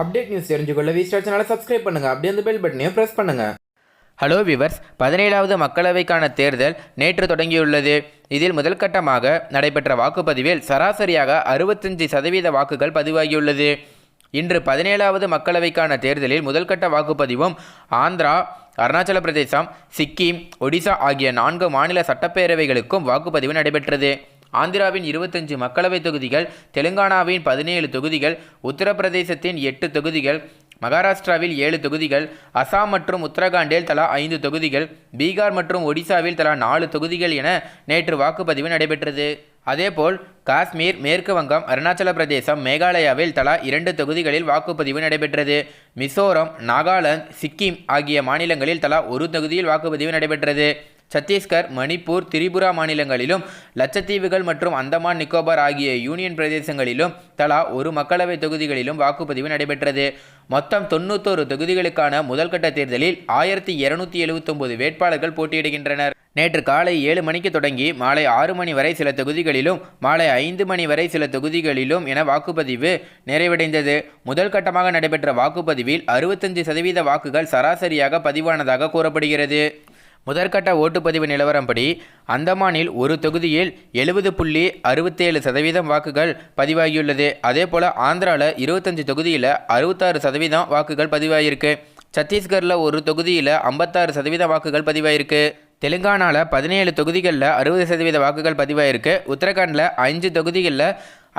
Update news தெரிஞ்சுக்கொள்ள V Star சேனலை subscribe பண்ணுங்கள் அப்படியே அந்த பெல் பட்டனையும் ப்ரெஸ் பண்ணுங்கள் ஹலோ விவர்ஸ் பதினேழாவது மக்களவைக்கான தேர்தல் நேற்று தொடங்கியுள்ளது. இதில் முதல் கட்டமாக நடைபெற்ற வாக்குப்பதிவில் சராசரியாக அறுபத்தஞ்சு சதவீத வாக்குகள் பதிவாகியுள்ளது. இன்று பதினேழாவது மக்களவைக்கான தேர்தலில் முதல்கட்ட வாக்குப்பதிவும் ஆந்திரா அருணாச்சல பிரதேசம் சிக்கிம் ஒடிசா ஆகிய நான்கு மாநில சட்டப்பேரவைகளுக்கும் வாக்குப்பதிவு நடைபெற்றது. ஆந்திராவின் இருபத்தஞ்சு மக்களவைத் தொகுதிகள் தெலுங்கானாவின் பதினேழு தொகுதிகள் உத்தரப்பிரதேசத்தின் எட்டு தொகுதிகள் மகாராஷ்டிராவில் ஏழு தொகுதிகள் அசாம் மற்றும் உத்தரகாண்டில் தலா ஐந்து தொகுதிகள் பீகார் மற்றும் ஒடிசாவில் தலா நாலு தொகுதிகள் என நேற்று வாக்குப்பதிவு நடைபெற்றது. அதேபோல் காஷ்மீர் மேற்கு வங்கம் அருணாச்சல பிரதேசம் மேகாலயாவில் தலா இரண்டு தொகுதிகளில் வாக்குப்பதிவு நடைபெற்றது. மிசோரம் நாகாலாந்து சிக்கிம் ஆகிய மாநிலங்களில் தலா ஒரு தொகுதியில் வாக்குப்பதிவு நடைபெற்றது. சத்தீஸ்கர் மணிப்பூர் திரிபுரா மாநிலங்களிலும் லட்சத்தீவுகள் மற்றும் அந்தமான் நிக்கோபார் ஆகிய யூனியன் பிரதேசங்களிலும் தலா ஒரு மக்களவை தொகுதிகளிலும் வாக்குப்பதிவு நடைபெற்றது. மொத்தம் தொண்ணூத்தோரு தொகுதிகளுக்கான முதல்கட்ட தேர்தலில் ஆயிரத்தி இருநூத்தி எழுபத்தொன்பது வேட்பாளர்கள் போட்டியிடுகின்றனர். நேற்று காலை ஏழு மணிக்கு தொடங்கி மாலை ஆறு மணி வரை சில தொகுதிகளிலும் மாலை ஐந்து மணி வரை சில தொகுதிகளிலும் என வாக்குப்பதிவு நிறைவடைந்தது. முதல் கட்டமாக நடைபெற்ற வாக்குப்பதிவில் அறுபத்தஞ்சு சதவீத வாக்குகள் சராசரியாக பதிவானதாக கூறப்படுகிறது. முதற்கட்ட ஓட்டுப்பதிவு நிலவரப்படி அந்தமானில் ஒரு தொகுதியில் எழுபது புள்ளி அறுபத்தேழு சதவீதம் வாக்குகள் பதிவாகியுள்ளது. அதே போல் ஆந்திராவில் இருபத்தஞ்சு தொகுதியில் அறுபத்தாறு சதவீதம் வாக்குகள் பதிவாகியிருக்கு சத்தீஸ்கரில் ஒரு தொகுதியில் ஐம்பத்தாறு சதவீத வாக்குகள் பதிவாயிருக்கு. தெலுங்கானாவில் பதினேழு தொகுதிகளில் அறுபது சதவீத வாக்குகள் பதிவாயிருக்கு. உத்தரகாண்டில் அஞ்சு தொகுதிகளில்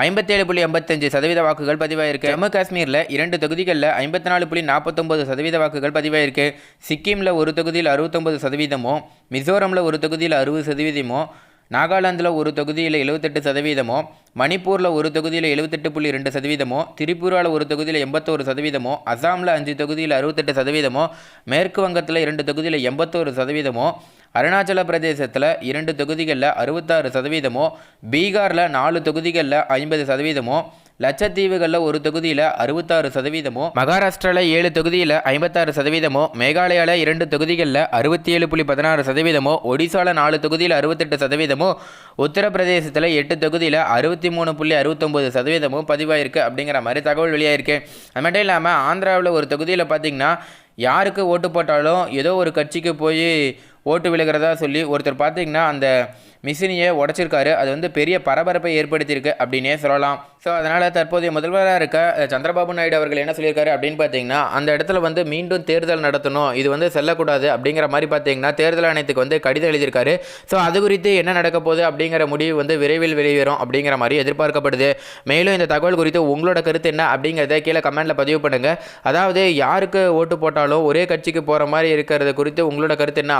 ஐம்பத்தேழு புள்ளி ஐம்பத்தஞ்சு சதவீத வாக்குகள் பதிவாயிருக்கு. ஜம்மு காஷ்மீரில் இரண்டு தொகுதிகளில் ஐம்பத்தி நாலு புள்ளி நாற்பத்தொம்பது சதவீத வாக்குகள் பதிவாயிருக்கு. சிக்கிமில் ஒரு தொகுதியில் அறுபத்தொம்பது சதவீதமோ மிசோரமில் ஒரு தொகுதியில் அறுபது சதவீதமோ நாகாலாந்தில் ஒரு தொகுதியில் எழுபத்தெட்டு சதவீதமோ மணிப்பூரில் ஒரு தொகுதியில் எழுபத்தெட்டு புள்ளி ரெண்டு சதவீதமோ திரிபுராவில் ஒரு தொகுதியில் எண்பத்தோரு சதவீதமோ அசாமில் அஞ்சு தொகுதியில் அறுபத்தெட்டு சதவீதமோ மேற்கு வங்கத்தில் இரண்டு தொகுதியில் எண்பத்தோரு சதவீதமோ அருணாச்சல பிரதேசத்தில் இரண்டு தொகுதிகளில் அறுபத்தாறு சதவீதமோ பீகாரில் நாலு தொகுதிகளில் ஐம்பது சதவீதமோ லட்சத்தீவுகளில் ஒரு தொகுதியில் அறுபத்தாறு சதவீதமோ மகாராஷ்டிராவில் ஏழு தொகுதியில் ஐம்பத்தாறு சதவீதமோ மேகாலயாவில் இரண்டு தொகுதிகளில் அறுபத்தி ஏழு புள்ளி பதினாறு சதவீதமோ ஒடிசாவில் நாலு தொகுதியில் அறுபத்தெட்டு சதவீதமோ உத்தரப்பிரதேசத்தில் எட்டு தொகுதியில் அறுபத்தி மூணு புள்ளி அறுபத்தொம்போது சதவீதமோ பதிவாயிருக்கு அப்படிங்கிற மாதிரி தகவல் வெளியாயிருக்கு. அது மட்டும் இல்லாமல் ஆந்திராவில் ஒரு தொகுதியில் பார்த்திங்கன்னா யாருக்கு ஓட்டு போட்டாலும் ஏதோ ஒரு கட்சிக்கு போய் ஓட்டு விழுகிறதா சொல்லி ஒருத்தர் பார்த்தீங்கன்னா அந்த மிஷினியை உடச்சிருக்காரு. அது வந்து பெரிய பரபரப்பை ஏற்படுத்தியிருக்கு அப்படின்னே சொல்லலாம். ஸோ அதனால் தற்போதைய முதல்வராக இருக்க சந்திரபாபு நாயுடு அவர்கள் என்ன சொல்லியிருக்காரு அப்படின்னு பார்த்தீங்கன்னா அந்த இடத்துல வந்து மீண்டும் தேர்தல் நடத்தணும் இது வந்து செல்லக்கூடாது அப்படிங்கிற மாதிரி பார்த்தீங்கன்னா தேர்தல் ஆணையத்துக்கு வந்து கடிதம் எழுதியிருக்காரு. ஸோ அது குறித்து என்ன நடக்க போகுது அப்படிங்கிற முடிவு வந்து விரைவில் வெளிவரும் அப்படிங்கிற மாதிரி எதிர்பார்க்கப்படுது. மேலும் இந்த தகவல் குறித்து உங்களோட கருத்து என்ன அப்படிங்கிறத கீழே கமெண்ட்டில் பதிவு பண்ணுங்கள் அதாவது யாருக்கு ஓட்டு போட்டாலும் ஒரே கட்சிக்கு போகிற மாதிரி இருக்கிறது குறித்து உங்களோட கருத்து என்ன